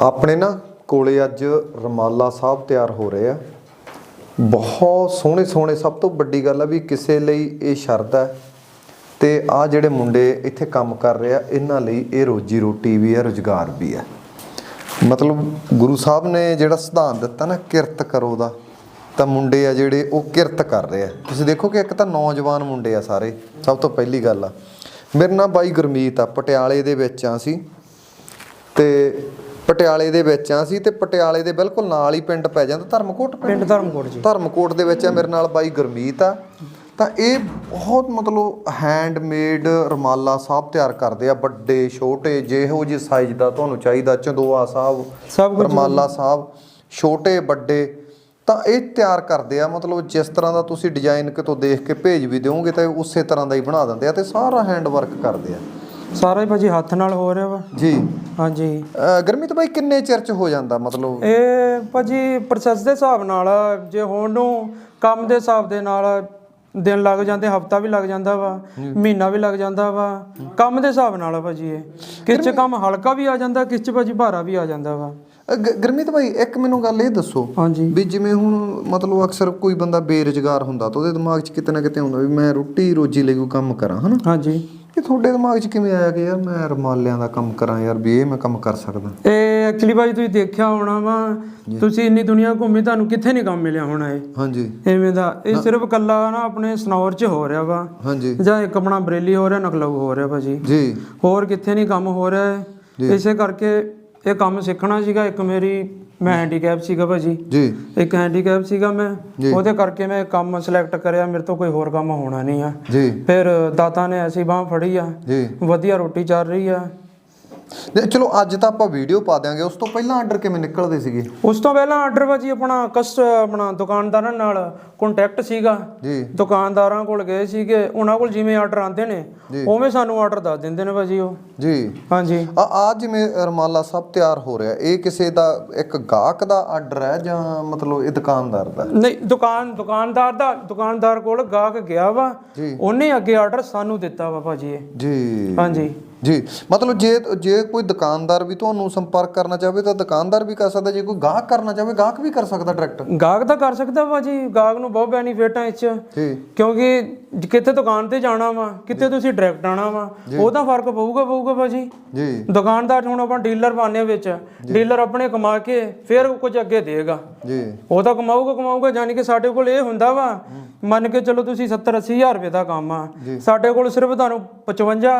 ਆਪਣੇ ਨਾ ਕੋਲੇ ਅੱਜ ਰਮਾਲਾ ਸਾਹਿਬ ਤਿਆਰ ਹੋ ਰਹੇ ਆ। ਬਹੁਤ ਸੋਹਣੇ ਸੋਹਣੇ, ਸਭ ਤੋਂ ਵੱਡੀ ਗੱਲ ਆ ਵੀ ਕਿਸੇ ਲਈ ਇਹ ਸ਼ਰਤ ਹੈ ਤੇ ਆ ਜਿਹੜੇ ਮੁੰਡੇ ਇੱਥੇ ਕੰਮ ਕਰ ਰਹੇ ਆ, ਇਹਨਾਂ ਲਈ ਇਹ ਰੋਜੀ ਰੋਟੀ ਵੀ ਹੈ, ਰੁਜ਼ਗਾਰ ਵੀ ਹੈ। ਮਤਲਬ ਗੁਰੂ ਸਾਹਿਬ ਨੇ ਜਿਹੜਾ ਸਿਧਾਂਤ ਦਿੱਤਾ ਨਾ, ਕਿਰਤ ਕਰੋ ਦਾ, ਤਾਂ ਮੁੰਡੇ ਆ ਜਿਹੜੇ ਉਹ ਕਿਰਤ ਕਰ ਰਹੇ ਆ। ਤੁਸੀਂ ਦੇਖੋ ਕਿ ਇੱਕ ਤਾਂ ਨੌਜਵਾਨ ਮੁੰਡੇ ਆ ਸਾਰੇ, ਸਭ ਤੋਂ ਪਹਿਲੀ ਗੱਲ ਆ। ਮੇਰੇ ਨਾਲ ਬਾਈ ਗੁਰਮੀਤ ਆ, ਪਟਿਆਲੇ ਦੇ ਵਿੱਚ ਆ ਸੀ ਤੇ ਪਟਿਆਲੇ ਦੇ ਵਿੱਚ ਆ ਸੀ ਤੇ ਪਟਿਆਲੇ ਦੇ ਬਿਲਕੁਲ ਨਾਲ ਹੀ ਪਿੰਡ ਪੈ ਜਾਂਦਾ ਧਰਮਕੋਟ ਪਿੰਡ? ਧਰਮਕੋਟ ਜੀ। ਧਰਮਕੋਟ ਦੇ ਵਿੱਚ ਆ ਮੇਰੇ ਨਾਲ ਬਾਈ ਗੁਰਮੀਤ ਆ। ਤਾਂ ਇਹ ਬਹੁਤ ਮਤਲਬ ਹੈਂਡਮੇਡ ਰਮਾਲਾ ਸਾਹਿਬ ਤਿਆਰ ਕਰਦੇ ਆ ਵੱਡੇ ਛੋਟੇ ਜਿਹੋ ਜਿਹੇ ਸਾਈਜ਼ ਦਾ ਤੁਹਾਨੂੰ ਚਾਹੀਦਾ ਚੰਦੋਆ ਸਾਹਿਬ ਸਭ ਰਮਾਲਾ ਸਾਹਿਬ ਛੋਟੇ ਵੱਡੇ। ਤਾਂ ਇਹ ਤਿਆਰ ਕਰਦੇ ਆ ਮਤਲਬ ਜਿਸ ਤਰ੍ਹਾਂ ਦਾ ਤੁਸੀਂ ਡਿਜ਼ਾਈਨ ਕਿਤੋਂ ਦੇਖ ਕੇ ਭੇਜ ਵੀ ਦਿਓਗੇ ਤਾਂ ਇਹ ਉਸੇ ਤਰ੍ਹਾਂ ਦਾ ਹੀ ਬਣਾ ਦਿੰਦੇ ਆ ਤੇ ਸਾਰਾ ਹੈਂਡ ਵਰਕ ਕਰਦੇ ਆ। ਸਾਰਾ ਹੀ ਭਾਜੀ ਹੱਥ ਨਾਲ ਹੋ ਰਿਹਾ ਵਾ। ਜੀ। ਹਾਂਜੀ। ਅਹ ਗੁਰਮੀਤ ਬਾਈ ਕਿੰਨੇ ਚਿਰ ਚ ਹੋ ਜਾਂਦਾ ਮਤਲਬ? ਇਹ ਭਾਜੀ ਪ੍ਰੋਸੈਸ ਦੇ ਹਿਸਾਬ ਨਾਲ ਜੇ ਹੁਣ ਨੂੰ ਕੰਮ ਦੇ ਹਿਸਾਬ ਦੇ ਨਾਲ ਦਿਨ ਲੱਗ ਜਾਂਦੇ ਹਫਤਾ ਵੀ ਲੱਗ ਜਾਂਦਾ ਵਾ ਮਹੀਨਾ ਵੀ ਲੱਗ ਜਾਂਦਾ ਵਾ। ਕੰਮ ਦੇ ਹਿਸਾਬ ਨਾਲ ਆ ਭਾਜੀ ਇਹ। ਕਿਸ ਚ ਕੰਮ ਹਲਕਾ ਵੀ ਆ ਜਾਂਦਾ ਕਿਸ ਚ ਭਾਜੀ ਭਾਰਾ ਵੀ ਆ ਜਾਂਦਾ ਵਾ। ਗੁਰਮੀਤ ਭਾਈ ਇੱਕ ਮੈਨੂੰ ਗੱਲ ਇਹ ਦੱਸੋ ਹਾਂਜੀ। ਵੀ ਜਿਵੇਂ ਹੁਣ ਮਤਲਬ ਅਕਸਰ ਕੋਈ ਬੰਦਾ ਬੇਰੁਜ਼ਗਾਰ ਹੁੰਦਾ ਤਾਂ ਉਹਦੇ ਦਿਮਾਗ 'ਚ ਕਿਤੇ ਨਾ ਕਿਤੇ ਹੁੰਦਾ ਵੀ ਮੈਂ ਰੋਟੀ ਰੋਜੀ ਲਈ ਕੋਈ ਕੰਮ ਕਰਾਂ ਹਨਾ? ਹਾਂਜੀ। ਇਹ ਤੁਹਾਡੇ ਦਿਮਾਗ 'ਚ ਕਿਵੇਂ ਆਇਆ ਕਿ ਯਾਰ ਮੈਂ ਰਮਾਲਿਆਂ ਦਾ ਕੰਮ ਕਰਾਂ ਯਾਰ ਵੀ ਇਹ ਮੈਂ ਕੰਮ ਕਰ ਸਕਦਾ? ਇਹ ਐਕਚੁਅਲੀ ਭਾਜੀ ਤੁਸੀਂ ਦੇਖਿਆ ਹੋਣਾ ਵਾ ਤੁਸੀਂ ਇੰਨੀ ਦੁਨੀਆ ਘੁੰਮੀ ਤੁਹਾਨੂੰ ਕਿੱਥੇ ਨਹੀਂ ਕੰਮ ਮਿਲਿਆ ਹੋਣਾ ਇਹ? ਹਾਂਜੀ। ਐਵੇਂ ਦਾ ਇਹ ਸਿਰਫ ਕੱਲਾ ਨਾ ਆਪਣੇ ਸਨੌਰ 'ਚ ਹੋ ਰਿਹਾ ਵਾ। ਹਾਂਜੀ। ਜਾਂ ਇੱਕ ਆਪਣਾ ਬਰੇਲੀ ਹੋ ਰਿਹਾ ਨਕਲਊ ਹੋ ਰਿਹਾ ਭਾਜੀ। ਜੀ। ਹੋਰ ਕਿੱਥੇ ਨਹੀਂ ਕੰਮ ਹੋ ਰਿਹਾ ਇਸੇ ਕਰਕੇ ਇਹ ਕੰਮ ਸਿੱਖਣਾ ਸੀਗਾ ਇੱਕ ਮੇਰੀ ਮੈਂ ਹੈਂਡੀਕੈਪ ਸੀਗਾ ਭਾਜੀ। ਜੀ। ਇੱਕ ਹੈਂਡੀਕੈਪ ਸੀਗਾ ਮੈਂ। ਉਹਦੇ ਕਰਕੇ ਮੈਂ ਕੰਮ ਸਿਲੈਕਟ ਕਰਿਆ ਮੇਰੇ ਤੋਂ ਕੋਈ ਹੋਰ ਕੰਮ ਹੋਣਾ ਨਹੀਂ ਆ। ਜੀ। ਫਿਰ ਦਾਤਾ ਨੇ ਐਸੀ ਬਾਹ ਫੜੀ ਆ। ਜੀ। ਵਧੀਆ ਰੋਟੀ ਚੱਲ ਰਹੀ ਆ। ਤੇ ਚਲੋ ਅੱਜ ਤਾਂ ਆਪਾਂ ਵੀਡੀਓ ਪਾ ਦਿਆਂਗੇ। ਉਸ ਤੋਂ ਪਹਿਲਾਂ ਆਰਡਰ ਕਿਵੇਂ ਨਿਕਲਦੇ ਸੀਗੇ? ਉਸ ਤੋਂ ਪਹਿਲਾਂ ਆਰਡਰ ਭਾਜੀ ਆਪਣਾ ਕਸਟ ਆਪਣਾ ਦੁਕਾਨਦਾਰਾਂ ਨਾਲ ਕੰਟੈਕਟ ਸੀਗਾ। ਜੀ। ਦੁਕਾਨਦਾਰਾਂ ਕੋਲ ਗਏ ਸੀਗੇ। ਉਹਨਾਂ ਕੋਲ ਜਿਵੇਂ ਆਰਡਰ ਆਉਂਦੇ ਨੇ ਉਵੇਂ ਸਾਨੂੰ ਆਰਡਰ ਦੱਸ ਦਿੰਦੇ ਨੇ ਭਾਜੀ ਉਹ। ਜੀ। ਹਾਂਜੀ। ਆ ਆ ਜਿਵੇਂ ਰਮਾਲਾ ਸਭ ਤਿਆਰ ਹੋ ਰਿਹਾ ਇਹ ਕਿਸੇ ਦਾ ਇੱਕ ਗਾਹਕ ਦਾ ਆਰਡਰ ਹੈ ਜਾਂ ਮਤਲਬ ਇਹ ਦੁਕਾਨਦਾਰ ਦਾ? ਨਹੀਂ ਦੁਕਾਨ ਦੁਕਾਨਦਾਰ ਦਾ ਦੁਕਾਨਦਾਰ ਕੋਲ ਗਾਹਕ ਗਿਆ ਵਾ। ਉਹਨੇ ਅੱਗੇ ਆਰਡਰ ਸਾਨੂੰ ਦਿੱਤਾ ਵਾ ਭਾਜੀ ਇਹ। ਜੀ। ਹਾਂਜੀ। ਜੀ ਮਤਲਬ ਜੇ ਜੇ ਕੋਈ ਦੁਕਾਨਦਾਰ ਵੀ ਤੁਹਾਨੂੰ ਸੰਪਰਕ ਕਰਨਾ ਚਾਹਵੇ ਤਾਂ ਦੁਕਾਨਦਾਰ ਵੀ ਕਰ ਸਕਦਾ ਜੇ ਕੋਈ ਗਾਹਕ ਕਰਨਾ ਚਾਹਵੇ ਗਾਹਕ ਵੀ ਕਰ ਸਕਦਾ ਡਾਇਰੈਕਟ ਗਾਹਕ ਤਾਂ ਕਰ ਸਕਦਾ ਭਾਜੀ ਗਾਹਕ ਨੂੰ ਬਹੁਤ ਬੈਨੀਫਿਟ ਆ ਇਸ ਚ। ਕਿਉਂਕਿ ਕਿੱਥੇ ਦੁਕਾਨ ਤੇ ਜਾਣਾ ਵਾ ਕਿੱਥੇ ਤੁਸੀਂ ਡਾਇਰੈਕਟ ਆਣਾ ਵਾ ਉਹਦਾ ਫ਼ਰਕ ਪਊਗਾ ਪਊਗਾ ਭਾਜੀ ਜੀ। ਦੁਕਾਨਦਾਰ ਹੁਣ ਆਪਾਂ ਡੀਲਰ ਪਾਣੇ ਵਿੱਚ ਡੀਲਰ ਆਪਣੇ ਕਮਾ ਕੇ ਫਿਰ ਕੁਝ ਅੱਗੇ ਦੇਗਾ। ਜੀ। ਉਹ ਤਾਂ ਕਮਾਊਗਾ ਕਮਾਊਗਾ ਯਾਨੀ ਕਿ ਸਾਡੇ ਕੋਲ ਇਹ ਹੁੰਦਾ ਵਾ ਮੰਨ ਕੇ ਚਲੋ ਤੁਸੀਂ 70 80 ਹਜ਼ਾਰ ਰੁਪਏ ਦਾ ਕੰਮ ਆ। ਸਾਡੇ ਕੋਲ ਸਿਰਫ ਤੁਹਾਨੂੰ 55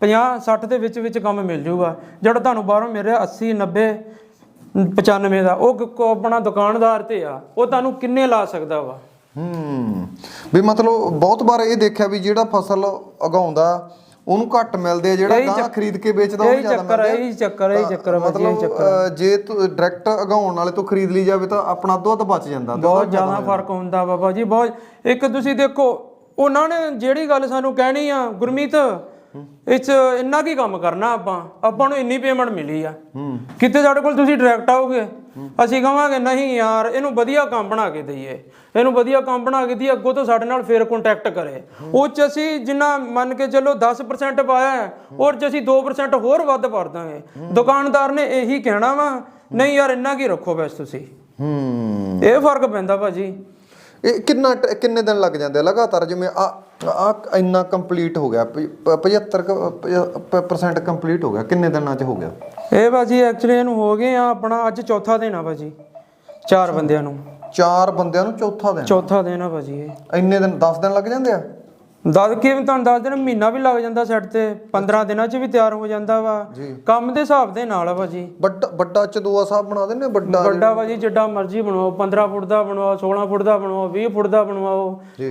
50 60 ਦੇ ਵਿੱਚ ਵਿੱਚ ਕੰਮ ਮਿਲ ਜਾਊਗਾ ਜਿਹੜਾ ਤੁਹਾਨੂੰ ਬਾਹਰੋਂ ਮਿਲ ਰਿਹਾ 80 90 95 ਦਾ ਉਹ ਆਪਣਾ ਦੁਕਾਨਦਾਰ ਤੇ ਆ ਉਹ ਤੁਹਾਨੂੰ ਕਿੰਨੇ ਲਾ ਸਕਦਾ ਵਾ? ਹੂੰ। ਵੀ ਮਤਲਬ ਬਹੁਤ ਵਾਰ ਇਹ ਦੇਖਿਆ ਵੀ ਜਿਹੜਾ ਫਸਲ ਉਗਾਉਂਦਾ ਉਹਨੂੰ ਘੱਟ ਮਿਲਦੇ ਜਿਹੜਾ ਗਾਂ ਖਰੀਦ ਕੇ ਵੇਚਦਾ ਉਹ ਜ਼ਿਆਦਾ ਹੈ ਇਹ ਚੱਕਰ ਹੈ ਇਹ ਚੱਕਰ ਮਤਲਬ ਜੇ ਤੂੰ ਡਾਇਰੈਕਟ ਉਗਾਉਣ ਵਾਲੇ ਤੋਂ ਖਰੀਦ ਲਈ ਜਾਵੇ ਤਾਂ ਆਪਣਾ ਅੱਧ ਬਚ ਜਾਂਦਾ ਬਹੁਤ ਜ਼ਿਆਦਾ ਫ਼ਰਕ ਹੁੰਦਾ ਬਾਬਾ ਜੀ ਬਹੁਤ। ਇੱਕ ਤੁਸੀਂ ਦੇਖੋ ਉਹਨਾਂ ਨੇ ਜਿਹੜੀ ਗੱਲ ਸਾਨੂੰ ਕਹਿਣੀ ਆ ਗੁਰਮੀਤ ਇਸ 'ਚ ਇੰਨਾ ਕੀ ਕੰਮ ਕਰਨਾ ਆਪਾਂ? ਆਪਾਂ ਨੂੰ ਇੰਨੀ ਪੇਮੈਂਟ ਮਿਲੀ ਆ। ਕਿਤੇ ਸਾਡੇ ਕੋਲ ਤੁਸੀਂ ਡਾਇਰੈਕਟ ਆਓਗੇ? ਅਸੀਂ ਕਹਾਂਗੇ ਨਹੀਂ ਯਾਰ ਇਹਨੂੰ ਵਧੀਆ ਕੰਮ ਬਣਾ ਕੇ ਦਈਏ। ਇਹਨੂੰ ਵਧੀਆ ਕੰਮ ਬਣਾ ਕੇ ਦਈਏ ਅੱਗੋਂ ਤੋਂ ਸਾਡੇ ਨਾਲ ਫੇਰ ਕੰਟੈਕਟ ਕਰੇ। ਉਹ ਚ ਅਸੀਂ ਜਿੰਨਾ ਮੰਨ ਕੇ ਚੱਲੋ 10% ਪਾਇਆ ਹੈ ਔਰ ਚ ਅਸੀਂ 2% ਹੋਰ ਵੱਧ ਭਰ ਦਾਂਗੇ। ਦੁਕਾਨਦਾਰ ਨੇ ਇਹੀ ਕਹਿਣਾ ਵਾ ਨਹੀਂ ਯਾਰ ਇੰਨਾ ਕੀ ਰੱਖੋ ਬਸ ਤੁਸੀਂ? ਹੂੰ। ਇਹ ਫ਼ਰਕ ਪੈਂਦਾ ਭਾਜੀ। ਇਹ ਕਿੰਨਾ ਕਿੰਨੇ ਦਿਨ ਲੱਗ ਜਾਂਦੇ ਲਗਾਤਾਰ? ਜਿਵੇਂ ਆ ਆ ਇੰਨਾ ਕੰਪਲੀਟ ਹੋ ਗਿਆ 75% ਕੰਪਲੀਟ ਹੋ ਗਿਆ। ਕਿੰਨੇ ਦਿਨਾਂ ਚ ਹੋ ਗਿਆ? ਇਹ ਭਾਜੀ ਐਕਚੁਅਲੀ ਇਹਨੂੰ ਹੋ ਗਏ ਆ ਆਪਣਾ ਅੱਜ ਚੌਥਾ ਦਿਨ ਆ ਭਾਜੀ। ਚਾਰ ਬੰਦਿਆਂ ਨੂੰ। ਚਾਰ ਬੰਦਿਆਂ ਨੂੰ ਚੌਥਾ ਦਿਨ? ਚੌਥਾ ਦਿਨ ਆ ਭਾਜੀ ਇਹ। ਇੰਨੇ ਦਿਨ 10 ਦਿਨ ਲੱਗ ਜਾਂਦੇ ਆ? ਦੱਸ ਕੇ ਵੀ ਤੁਹਾਨੂੰ ਦੱਸ ਦੇਣਾ ਮਹੀਨਾ ਵੀ ਲੱਗ ਜਾਂਦਾ ਸੈੱਟ ਤੇ 15 ਦਿਨਾਂ 'ਚ ਵੀ ਤਿਆਰ ਹੋ ਜਾਂਦਾ ਵਾ। ਕੰਮ ਦੇ ਹਿਸਾਬ ਦੇ ਨਾਲ ਆ ਭਾਜੀ। ਵੱਡਾ ਵੱਡਾ ਚਦੋਆ ਸਾਹਿਬ ਬਣਾ ਆ, ਵੱਡਾ ਵੱਡਾ ਭਾਜੀ ਜਿੱਡਾ ਮਰਜ਼ੀ ਬਣਵਾਓ 15 ਫੁੱਟ ਦਾ ਬਣਵਾਓ 16 ਫੁੱਟ ਦਾ ਬਣਵਾਓ 20 ਫੁੱਟ ਦਾ ਬਣਵਾਓ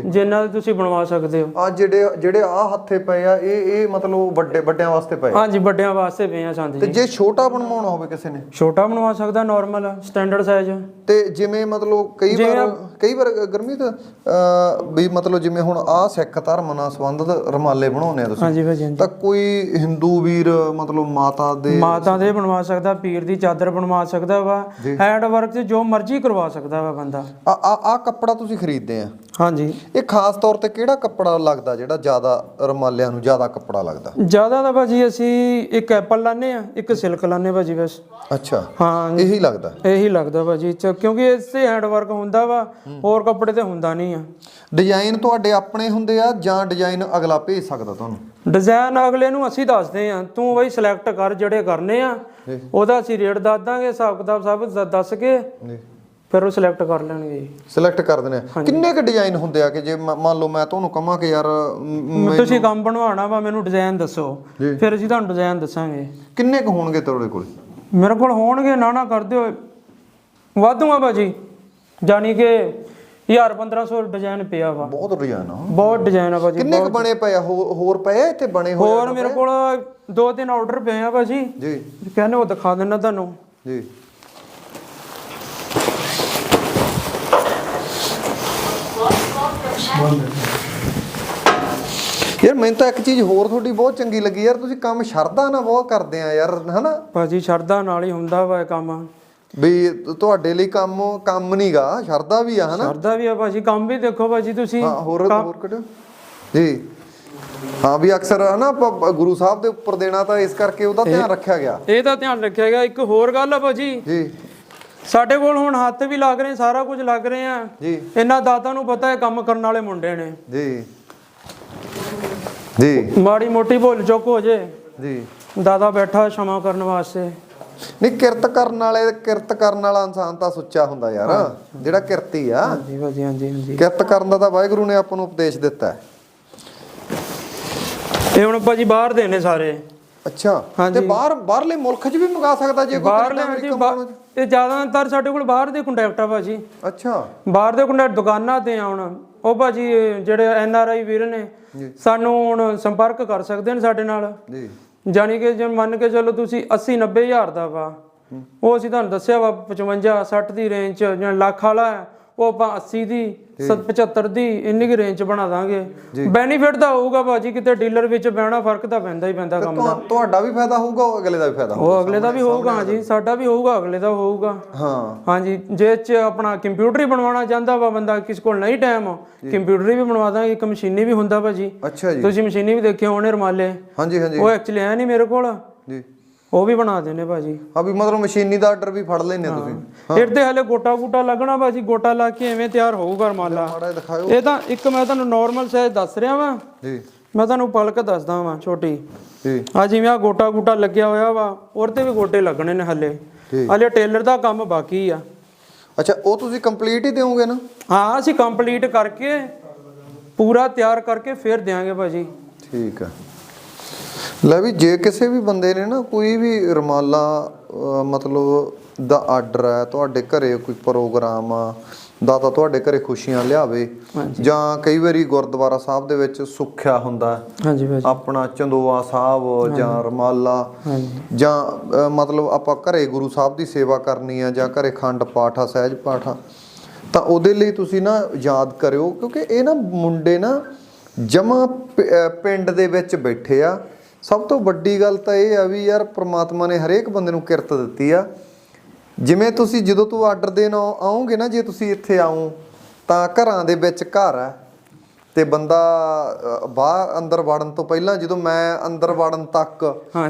ਜਿੰਨਾ ਵੀ ਤੁਸੀਂ ਬਣਵਾ ਸਕਦੇ ਹੋ। ਆ ਜਿਹੜੇ ਜਿਹੜੇ ਆ ਹੱਥੇ ਪਏ ਆ ਇਹ ਇਹ ਮਤਲਬ ਵੱਡੇ ਵੱਡਿਆਂ ਵਾਸਤੇ ਪਏ ਹਾਂਜੀ ਵੱਡਿਆਂ ਵਾਸਤੇ ਪਏ ਆ ਸੰਦ ਤੇ ਜੀ। ਜੇ ਛੋਟਾ ਬਣਵਾਉਣਾ ਹੋਵੇ ਕਿਸੇ ਨੇ? ਛੋਟਾ ਬਣਵਾ ਸਕਦਾ ਨਾਰਮਲ ਸਟੈਂਡਰਡ ਸਾਈਜ਼ ਤੇ ਜਿਵੇਂ ਮਤਲਬ ਕਈ ਵਾਰ ਕਈ ਵਾਰ ਗਰਮੀਤ ਅਹ, ਵੀ ਮਤਲਬ ਜਿਵੇਂ ਹੁਣ ਆ ਸਿੱਖ ਧਰਮ ਨਾਲ ਸੰਬੰਧਿਤ ਰਮਾਲੇ ਬਣਾਉਂਦੇ ਆ ਤੁਸੀਂ। ਹਾਂਜੀ ਭਾਜੀ ਹਾਂਜੀ। ਤਾਂ ਕੋਈ ਹਿੰਦੂ ਵੀਰ ਮਤਲਬ ਮਾਤਾ ਦੇ ਮਾਤਾ ਦੇ ਬਣਵਾ ਸਕਦਾ ਪੀਰ ਦੀ ਚਾਦਰ ਬਣਵਾ ਸਕਦਾ ਵਾ ਹੈਂਡ ਵਰਕ ਤੇ ਜੋ ਮਰਜ਼ੀ ਕਰਵਾ ਸਕਦਾ ਵਾ ਬੰਦਾ। ਆ ਆ ਆ ਕੱਪੜਾ ਤੁਸੀਂ ਖਰੀਦਦੇ ਆ। ਹਾਂਜੀ। ਇਹ ਖਾਸ ਤੌਰ ਤੇ ਕਿਹੜਾ ਕੱਪੜਾ ਲੱਗਦਾ ਜਿਹੜਾ ਜ਼ਿਆਦਾ ਰਮਾਲਿਆਂ ਨੂੰ ਜ਼ਿਆਦਾ ਕੱਪੜਾ ਲੱਗਦਾ? ਜ਼ਿਆਦਾ ਤਾਂ ਭਾਜੀ ਅਸੀਂ ਇੱਕ ਐਪਲ ਲਾਨੇ ਆ ਇੱਕ ਸਿਲਕ ਲਾਨੇ ਭਾਜੀ ਬਸ। ਅੱਛਾ। ਹਾਂ। ਇਹੀ ਲੱਗਦਾ? ਇਹੀ ਲੱਗਦਾ ਭਾਜੀ ਕਿਉਂਕਿ ਇਸ ਤੇ ਹੈਂਡ ਵਰਕ ਹੁੰਦਾ ਵਾ ਹੋਰ ਕੱਪੜੇ ਤੇ ਹੁੰਦਾ ਨਹੀਂ ਆ। ਡਿਜ਼ਾਈਨ ਤੁਹਾਡੇ ਆਪਣੇ ਹੁੰਦੇ ਆ ਜਾਂ ਡਿਜ਼ਾਈਨ ਅਗਲਾ ਭੇਜ ਸਕਦਾ ਤੁਹਾਨੂੰ? ਡਿਜ਼ਾਈਨ ਅਗਲੇ ਨੂੰ ਅਸੀਂ ਦੱਸਦੇ ਆ ਤੂੰ ਬਈ ਸਿਲੈਕਟ ਕਰ ਜਿਹੜੇ ਕਰਨੇ ਆ ਉਹਦਾ ਅਸੀਂ ਰੇਟ ਦੱਸ ਦਾਂਗੇ ਹਿਸਾਬ ਕਿਤਾਬ ਸਭ ਦੱਸ ਕੇ। ਫਿਰ ਉਹ ਸਿਲੈਕਟ ਕਰ ਲੈਣਗੇ ਜੀ। ਸਿਲੈਕਟ ਕਰ ਦਿੰਦੇ ਆ। ਕਿੰਨੇ ਕ ਡਿਜ਼ਾਈਨ ਹੁੰਦੇ ਆ ਕਿ ਜੇ ਮ- ਮੰਨ ਲਓ ਮੈਂ ਤੁਹਾਨੂੰ ਕਹਾਂ ਕਿ ਯਾਰ ਮ, ਤੁਸੀਂ ਕੰਮ ਬਣਵਾਉਣਾ ਵਾ ਮੈਨੂੰ ਡਿਜ਼ਾਈਨ ਦੱਸੋ। ਫਿਰ ਅਸੀਂ ਤੁਹਾਨੂੰ ਡਿਜ਼ਾਈਨ ਦੱਸਾਂਗੇ। ਕਿੰਨੇ ਕ ਹੋਣਗੇ ਤੁਹਾਡੇ ਕੋਲ? ਮੇਰੇ ਕੋਲ ਹੋਣਗੇ ਨਾ ਨਾ ਕਰਦੇ ਹੋਏ ਵਾਧੂਆ ਭਾਜੀ। ਜਾਨੀ ਕਿ 1000 1500 ਡਿਜ਼ਾਈਨ ਪਿਆ ਵਾ। ਬਹੁਤ ਡਿਜ਼ਾਈਨ ਆ। ਬਹੁਤ ਡਿਜ਼ਾਈਨ ਆ ਭਾਜੀ ਕਿੰਨੇ ਕ ਬਣੇ ਪਏ ਆ? ਹੋਰ ਹੋਰ ਪਏ ਆ ਇੱਥੇ ਬਣੇ ਹੋਏ ਹੋਰ ਮੇਰੇ ਕੋਲ ਦੋ ਤਿੰਨ ਆਰਡਰ ਪਏ ਆ ਭਾਜੀ। ਜੀ। ਕਹਿੰਦੇ ਉਹ ਦਿਖਾ ਦੇਣਾ ਤੁਹਾਨੂੰ। ਜੀ। ਯਾਰ ਮੈਨੂੰ ਤਾਂ ਇੱਕ ਚੀਜ਼ ਹੋਰ ਤੁਹਾਡੀ ਬਹੁਤ ਚੰਗੀ ਲੱਗੀ ਯਾਰ ਤੁਸੀਂ ਕੰਮ ਸ਼ਰਧਾ ਨਾਲ ਬਹੁਤ ਕਰਦੇ ਆ ਯਾਰ ਹਨਾ? ਭਾਜੀ ਸ਼ਰਧਾ ਨਾਲ ਹੀ ਹੁੰਦਾ ਵਾ ਇਹ ਕੰਮ। ਵੀ ਤੁਹਾਡੇ ਲਈ ਕੰਮ ਕੰਮ ਨਹੀਂਗਾ ਸ਼ਰਧਾ ਵੀ ਆ ਹਨਾ? ਸ਼ਰਧਾ ਵੀ ਆ ਭਾਜੀ ਕੰਮ ਵੀ ਦੇਖੋ ਭਾਜੀ ਤੁਸੀਂ। ਹਾਂ ਹੋਰ ਹੋਰ ਕੱਢੋ ਜੀ। ਹਾਂ ਵੀ ਅਕਸਰ ਹਨਾ ਗੁਰੂ ਸਾਹਿਬ ਦੇ ਉੱਪਰ ਦੇਣਾ ਤਾਂ ਇਸ ਕਰਕੇ ਉਹਦਾ ਧਿਆਨ ਰੱਖਿਆ ਗਿਆ। ਇਹ ਤਾਂ ਧਿਆਨ ਰੱਖਿਆ ਗਿਆ। ਇੱਕ ਹੋਰ ਗੱਲ ਆ ਭਾਜੀ। ਜੀ। ਸਾਡੇ ਕੋਲ ਹੁਣ ਹੱਥ ਵੀ ਲੱਗ ਰਹੇ ਸਾਰਾ ਕੁਝ ਲੱਗ ਰਹੇ ਆ। ਜੀ। ਇਹਨਾਂ ਦਾਤਾ ਨੂੰ ਪਤਾ ਹੈ ਕੰਮ ਕਰਨ ਵਾਲੇ ਮੁੰਡੇ ਨੇ। ਜੀ। ਜੀ। ਮਾੜੀ ਮੋਟੀ ਭੁੱਲ ਚੁੱਕ ਹੋ ਜੇ। ਜੀ। ਦਾਦਾ ਬੈਠਾ ਸ਼ਮਾ ਕਰਨ ਵਾਸਤੇ। ਨਹੀਂ ਕਿਰਤ ਕਰਨ ਵਾਲੇ ਕਿਰਤ ਕਰਨ ਵਾਲਾ ਇਨਸਾਨ ਤਾਂ ਸੁੱਚਾ ਹੁੰਦਾ ਯਾਰ। ਜਿਹੜਾ ਕਿਰਤੀ ਆ। ਕਿਰਤ ਕਰਨ ਦਾ ਤਾਂ ਵਾਹਿਗੁਰੂ ਨੇ ਆਪਾਂ ਨੂੰ ਉਪਦੇਸ਼ ਦਿੱਤਾ। ਇਹ ਹੁਣ ਜੀ ਬਾਹਰ ਦੇ ਨੇ ਸਾਰੇ। ਅੱਛਾ। ਤੇ ਬਾਹਰ ਬਾਹਰਲੇ ਮੁਲਕ 'ਚ ਵੀ ਮੰਗਾ ਸਕਦਾ ਜੇ ਕੋਈ ਬਾਹਰਲੇ ਇਹ ਜ਼ਿਆਦਾਤਰ ਸਾਡੇ ਕੋਲ ਬਾਹਰ ਦੇ ਕੰਟੈਕਟ ਆ ਭਾਜੀ। ਅੱਛਾ। ਬਾਹਰ ਦੇ ਕੰਟੈਕਟ ਦੁਕਾਨਾਂ ਤੇ ਆਉਣ ਉਹ ਭਾਜੀ ਜਿਹੜੇ ਐਨ ਆਰ ਆਈ ਵੀਰ ਨੇ ਸਾਨੂੰ ਹੁਣ ਸੰਪਰਕ ਕਰ ਸਕਦੇ ਨੇ ਸਾਡੇ ਨਾਲ। ਜੀ। ਜਾਣੀ ਕਿ ਜੇ ਮੰਨ ਕੇ ਚੱਲੋ ਤੁਸੀਂ 80 90 ਹਜ਼ਾਰ ਦਾ ਵਾ ਉਹ ਅਸੀਂ ਤੁਹਾਨੂੰ ਦੱਸਿਆ ਵਾ 55 60 ਦੀ ਰੇਂਜ ਚ ਜਾਂ ਲੱਖ ਵਾਲਾ ਹੈ, ਉਹ ਆਪਾਂ 80 ਦੀ 75 ਦੀ ਇੰਨੀ ਕੀ ਰੇਂਜ ਬਣਾ ਦਾਂਗੇ। ਬੈਨੀਫਿਟ ਤਾਂ ਹੋਊਗਾ ਭਾਜੀ ਕਿਤੇ ਡੀਲਰ ਵਿੱਚ ਬਹਿਣਾ ਫ਼ਰਕ ਤਾਂ ਪੈਂਦਾ ਹੀ ਪੈਂਦਾ ਕੰਮ ਤੁਹਾ- ਤੁਹਾਡਾ ਵੀ ਫਾਇਦਾ ਹੋਊਗਾ ਉਹ ਅਗਲੇ ਦਾ ਵੀ ਫਾਇਦਾ ਹੋਊਗਾ। ਉਹ ਅਗਲੇ ਦਾ ਵੀ ਹੋਊਗਾ ਹਾਂਜੀ ਸਾਡਾ ਵੀ ਹੋਊਗਾ ਅਗਲੇ ਦਾ ਹੋਊਗਾ। ਹਾਂ। ਹਾਂਜੀ ਜੇ ਚ ਆਪਣਾ ਕੰਪਿਊਟਰ ਹੀ ਬਣਵਾਉਣਾ ਚਾਹੁੰਦਾ ਵਾ ਬੰਦਾ ਕਿਸ ਕੋਲ ਨਹੀਂ ਟਾਈਮ ਕੰਪਿਊਟਰ ਵੀ ਬਣਵਾ ਦਾਂਗੇ ਇੱਕ ਮਸ਼ੀਨੀ ਵੀ ਹੁੰਦਾ ਭਾਜੀ। ਅੱਛਾ ਜੀ। ਤੁਸੀਂ ਮਸ਼ੀਨੀ ਵੀ ਦੇਖੇ ਹੋਣੇ ਰਮਾਲੇ। ਹਾਂਜੀ ਹਾਂਜੀ। ਉਹ ਐਕਚੁਅਲੀ ਹੈ ਨਹੀਂ ਮੇਰੇ ਕੋਲ। ਜੀ। ਉਹ ਵੀ ਬਣਾ ਦੇਣੇ ਭਾਜੀ। ਆ ਵੀ ਮਤਲਬ ਮਸ਼ੀਨੀ ਦਾ ਆਰਡਰ ਵੀ ਫੜ ਲੈਨੇ ਤੁਸੀਂ। ਫਿਰ ਤੇ ਹਲੇ ਗੋਟਾ ਗੂਟਾ ਲੱਗਣਾ ਭਾਜੀ ਗੋਟਾ ਲਾ ਕੇ ਐਵੇਂ ਤਿਆਰ ਹੋਊਗਾ ਰਮਾਲਾ। ਮਾੜਾ ਜਿਹਾ ਦਿਖਾਓ ਇਹ ਤਾਂ ਇੱਕ ਮੈਂ ਤੁਹਾਨੂੰ ਨਾਰਮਲ ਸਾਈਜ਼ ਦੱਸ ਰਿਹਾ ਵਾਂ। ਜੀ। ਮੈਂ ਤੁਹਾਨੂੰ ਪਲਕ ਦੱਸਦਾ ਵਾਂ ਛੋਟੀ। ਜੀ। ਆ ਜਿਵੇਂ ਆ ਗੋਟਾ ਗੂਟਾ ਲੱਗਿਆ ਹੋਇਆ ਵਾ ਉਹਦੇ ਤੇ ਵੀ ਗੋਟੇ ਲੱਗਣੇ ਨੇ ਹਲੇ। ਹਲੇ ਟੇਲਰ ਦਾ ਕੰਮ ਬਾਕੀ ਆ। ਅੱਛਾ ਉਹ ਤੁਸੀਂ ਕੰਪਲੀਟ ਹੀ ਦਿਓਗੇ ਨਾ? ਹਾਂ ਅਸੀਂ ਕੰਪਲੀਟ ਕਰਕੇ ਪੂਰਾ ਤਿਆਰ ਕਰਕੇ ਫਿਰ ਦਿਆਂਗੇ ਭਾਜੀ। ਠੀਕ ਹੈ ਲੈ ਵੀ ਜੇ ਕਿਸੇ ਵੀ ਬੰਦੇ ਨੇ ਨਾ ਕੋਈ ਵੀ ਰਮਾਲਾ ਮਤਲਬ ਦਾ ਆਰਡਰ ਹੈ ਤੁਹਾਡੇ ਘਰੇ ਕੋਈ ਪ੍ਰੋਗਰਾਮ ਆ ਦਾਤਾ ਤੁਹਾਡੇ ਘਰੇ ਖੁਸ਼ੀਆਂ ਲਿਆਵੇ ਜਾਂ ਕਈ ਵਾਰੀ ਗੁਰਦੁਆਰਾ ਸਾਹਿਬ ਦੇ ਵਿੱਚ ਸੁੱਖਿਆ ਹੁੰਦਾ ਆਪਣਾ ਚੰਦੋਆ ਸਾਹਿਬ ਜਾਂ ਰਮਾਲਾ ਜਾਂ ਮਤਲਬ ਆਪਾਂ ਘਰੇ ਗੁਰੂ ਸਾਹਿਬ ਦੀ ਸੇਵਾ ਕਰਨੀ ਆ ਜਾਂ ਘਰੇ ਖੰਡ ਪਾਠ ਆ ਸਹਿਜ ਪਾਠ ਤਾਂ ਉਹਦੇ ਲਈ ਤੁਸੀਂ ਨਾ ਯਾਦ ਕਰਿਓ ਕਿਉਂਕਿ ਇਹ ਨਾ ਮੁੰਡੇ ਨਾ ਜਮਾ ਪਿੰਡ ਦੇ ਵਿੱਚ ਬੈਠੇ ਆ ਸਭ ਤੋਂ ਵੱਡੀ ਗੱਲ ਤਾਂ ਇਹ ਆ ਵੀ ਯਾਰ ਪ੍ਰਮਾਤਮਾ ਨੇ ਹਰੇਕ ਬੰਦੇ ਨੂੰ ਕਿਰਤ ਦਿੱਤੀ ਆ। ਜਿਵੇਂ ਤੁਸੀਂ ਜਦੋਂ ਤੂੰ ਆਰਡਰ ਦੇਣ ਆਓ- ਆਓਗੇ ਨਾ ਜੇ ਤੁਸੀਂ ਇੱਥੇ ਆਓ ਤਾਂ ਘਰਾਂ ਦੇ ਵਿੱਚ ਘਰ ਆ। ਤੇ ਬੰਦਾ ਬਾਹਰ ਅੰਦਰ ਵੜਨ ਤੋਂ ਪਹਿਲਾਂ ਜਦੋਂ ਮੈਂ ਅੰਦਰ ਵੜਨ ਤੱਕ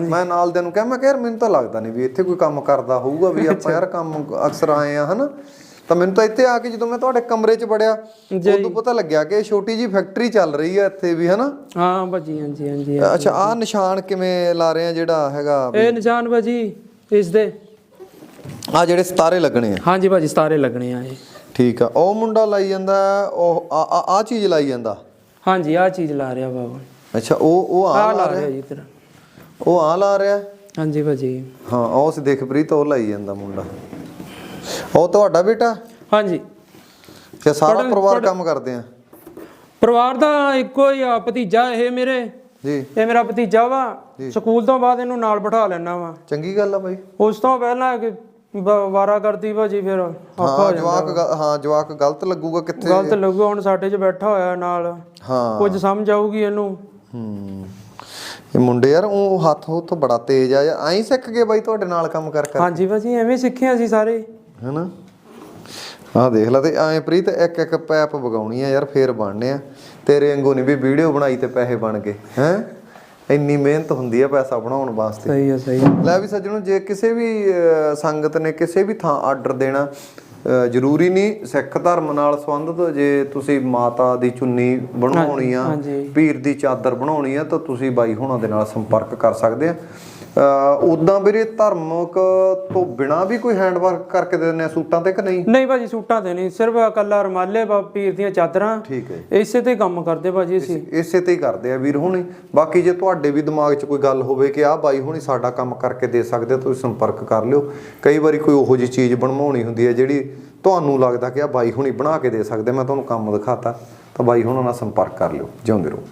ਮੈਂ ਨਾਲ ਦੇ ਨੂੰ ਕਿਹਾ ਮੈਂ ਕਿਹਾ ਯਾਰ ਮੈਨੂੰ ਤਾਂ ਲੱਗਦਾ ਨਹੀਂ ਵੀ ਇੱਥੇ ਕੋਈ ਕੰਮ ਕਰਦਾ ਹੋਊਗਾ ਵੀ ਆਪਾਂ ਯਾਰ ਕੰਮ ਅਕਸਰ ਆਏ ਆ ਹਨਾ? ਤਾਂ ਮੈਨੂੰ ਤਾਂ ਇੱਥੇ ਆ ਕੇ ਜਦੋਂ ਮੈਂ ਤੁਹਾਡੇ ਕਮਰੇ 'ਚ ਵੜਿਆ ਉਦੋਂ ਪਤਾ ਲੱਗਿਆ ਕਿ ਛੋਟੀ ਜੀ ਫੈਕਟਰੀ ਚੱਲ ਰਹੀ ਆ ਇੱਥੇ ਵੀ ਹਨਾ? ਹਾਂ ਭਾਜੀ ਹਾਂਜੀ ਹਾਂਜੀ ਅੱਛਾ ਆਹ ਨਿਸ਼ਾਨ ਕਿਵੇਂ ਲਾ ਰਹੇ ਆ ਜਿਹੜਾ ਹੈਗਾ? ਇਹ ਨਿਸ਼ਾਨ ਭਾਜੀ ਇਸ ਦੇ ਆ ਜਿਹੜੇ ਸਤਾਰੇ ਲੱਗਣੇ ਆ। ਹਾਂਜੀ ਭਾਜੀ ਸਤਾਰੇ ਲੱਗਣੇ ਆ ਇਹ। ਠੀਕ ਆ ਉਹ ਮੁੰਡਾ ਲਾਈ ਜਾਂਦਾ ਉਹ ਆ ਆ- ਚੀਜ਼ ਲਾਈ ਜਾਂਦਾ? ਹਾਂਜੀ ਆ ਚੀਜ਼ ਲਾ ਰਿਹਾ ਬਾਬਾ। ਅੱਛਾ ਉਹ ਉਹ ਆ ਲਾ ਰਿਹਾ ਜੀ ਤੇਰਾ। ਉਹ ਆ ਲਾ ਰਿਹਾ? ਹਾਂਜੀ ਭਾਜੀ। ਹਾਂ ਉਹ ਸੀ ਦੇਖ ਪ੍ਰੀਤ ਉਹ ਲਾਈ ਜਾਂਦਾ ਮੁੰਡਾ। ਉਹ ਤੁਹਾਡਾ ਬੇਟਾ? ਹਾਂਜੀ। ਤੇ ਸਾਰਾ ਪਰਿਵਾਰ ਕੰਮ ਕਰਦੇ ਆ? ਪਰਿਵਾਰ ਦਾ ਇੱਕੋ ਹੀ ਆ ਭਤੀਜਾ ਇਹ ਮੇਰੇ। ਜੀ। ਇਹ ਮੇਰਾ ਭਤੀਜਾ ਵਾ। ਸਕੂਲ ਤੋਂ ਬਾਅਦ ਇਹਨੂੰ ਨਾਲ ਬਿਠਾ ਲੈਣਾ ਵਾ। ਚੰਗੀ ਗੱਲ ਆ ਬਾਈ। ਉਸ ਤੋਂ ਪਹਿਲਾਂ ਵਾਰਾ ਕਰਦੀ ਭਾਜੀ ਫਿਰ ਹਾਂ ਜਵਾਕ ਹਾਂ ਜਵਾਕ ਗਲਤ ਲੱਗੂਗਾ ਕਿੱਥੇ? ਗਲਤ ਲੱਗੂ ਹੁਣ ਸਾਡੇ 'ਚ ਬੈਠਾ ਹੋਇਆ ਨਾਲ। ਹਾਂ। ਕੁਝ ਸਮਝ ਆਊਗੀ ਇਹਨੂੰ। ਹੂੰ। ਇਹ ਮੁੰਡੇ ਯਾਰ ਉਹ ਹੱਥ ਹੁੱਥ ਬੜਾ ਤੇਜ਼ ਆ। ਐਂ ਸਿੱਖ ਗਏ ਬਾਈ ਤੁਹਾਡੇ ਨਾਲ ਕੰਮ ਕਰ ਕਰ ਹਾਂਜੀ ਭਾਜੀ ਐਵੇਂ ਸਿੱਖਿਆ ਸੀ ਸਾਰੇ। ਹੈਨਾ? ਆਹ ਦੇਖ ਲੈ ਤੇ ਐਂ ਪ੍ਰੀਤ ਇੱਕ ਇੱਕ ਪੈਪ ਵਗਾਉਣੀ ਆ ਯਾਰ ਫੇਰ ਬਣਨੇ ਆ। ਤੇਰੇ ਵਾਂਗੂ ਨਹੀਂ ਵੀ ਵੀਡੀਓ ਬਣਾਈ ਤੇ ਪੈਸੇ ਬਣ ਗਏ ਹੈ? ਇੰਨੀ ਮਿਹਨਤ ਹੁੰਦੀ ਆ ਪੈਸਾ ਬਣਾਉਣ ਵਾਸਤੇ। ਸਹੀ ਹੈ ਸਹੀ ਹੈ ਲੈ ਵੀ ਸੱਜਣੋ ਜੇ ਕਿਸੇ ਵੀ ਅਹ, ਸੰਗਤ ਨੇ ਕਿਸੇ ਵੀ ਥਾਂ ਆਰਡਰ ਦੇਣਾ ਅਹ, ਜ਼ਰੂਰੀ ਨਹੀਂ ਸਿੱਖ ਧਰਮ ਨਾਲ ਸੰਬੰਧਿਤ। ਜੇ ਤੁਸੀਂ ਮਾਤਾ ਦੀ ਚੁੰਨੀ ਬਣਾਉਣੀ ਆ ਹਾਂਜੀ। ਪੀਰ ਦੀ ਚਾਦਰ ਬਣਾਉਣੀ ਆ ਤਾਂ ਤੁਸੀਂ ਬਾਈ ਹੁਣਾਂ ਦੇ ਨਾਲ ਸੰਪਰਕ ਕਰ ਸਕਦੇ ਆ। ਉਦਾਂ ਵੀਰੇ ਧਾਰਮਿਕ ਤੋਂ ਬਿਨਾ ਵੀ ਕੋਈ ਹੈਂਡਵਰਕ ਕਰਕੇ ਦੇ ਦਿੰਦੇ ਆ ਸੂਟਾਂ ਤੇ ਕਿ ਨਹੀਂ? ਨਹੀਂ ਭਾਜੀ ਸੂਟਾਂ ਤੇ ਨਹੀਂ ਸਿਰਫ ਇਕੱਲਾ ਰਮਾਲੇ ਪੀਰ ਦੀਆਂ ਚਾਦਰਾਂ ਠੀਕ ਹੈ ਇਸੇ ਤੇ ਕੰਮ ਕਰਦੇ ਭਾਜੀ ਅਸੀਂ। ਇਸੇ ਤੇ ਹੀ ਕਰਦੇ ਆ ਵੀਰ ਹੁਣੀ। ਬਾਕੀ ਜੇ ਤੁਹਾਡੇ ਵੀ ਦਿਮਾਗ 'ਚ ਕੋਈ ਗੱਲ ਹੋਵੇ ਕਿ ਆਹ ਬਾਈ ਹੁਣੀ ਸਾਡਾ ਕੰਮ ਕਰਕੇ ਦੇ ਸਕਦੇ ਤੁਸੀਂ ਸੰਪਰਕ ਕਰ ਲਿਓ। ਕਈ ਵਾਰੀ ਕੋਈ ਉਹੋ ਜਿਹੀ ਚੀਜ਼ ਬਣਵਾਉਣੀ ਹੁੰਦੀ ਹੈ ਜਿਹੜੀ ਤੁਹਾਨੂੰ ਲੱਗਦਾ ਕਿ ਆ ਬਾਈ ਹੁਣੀ ਬਣਾ ਕੇ ਦੇ ਸਕਦੇ ਮੈਂ ਤੁਹਾਨੂੰ ਕੰਮ ਦਿਖਾਤਾ ਤਾਂ ਬਾਈ ਹੁਣਾਂ ਨਾਲ ਸੰਪਰਕ ਕਰ ਲਿਓ। ਜਿਉਂਦੇ ਰਹੋ।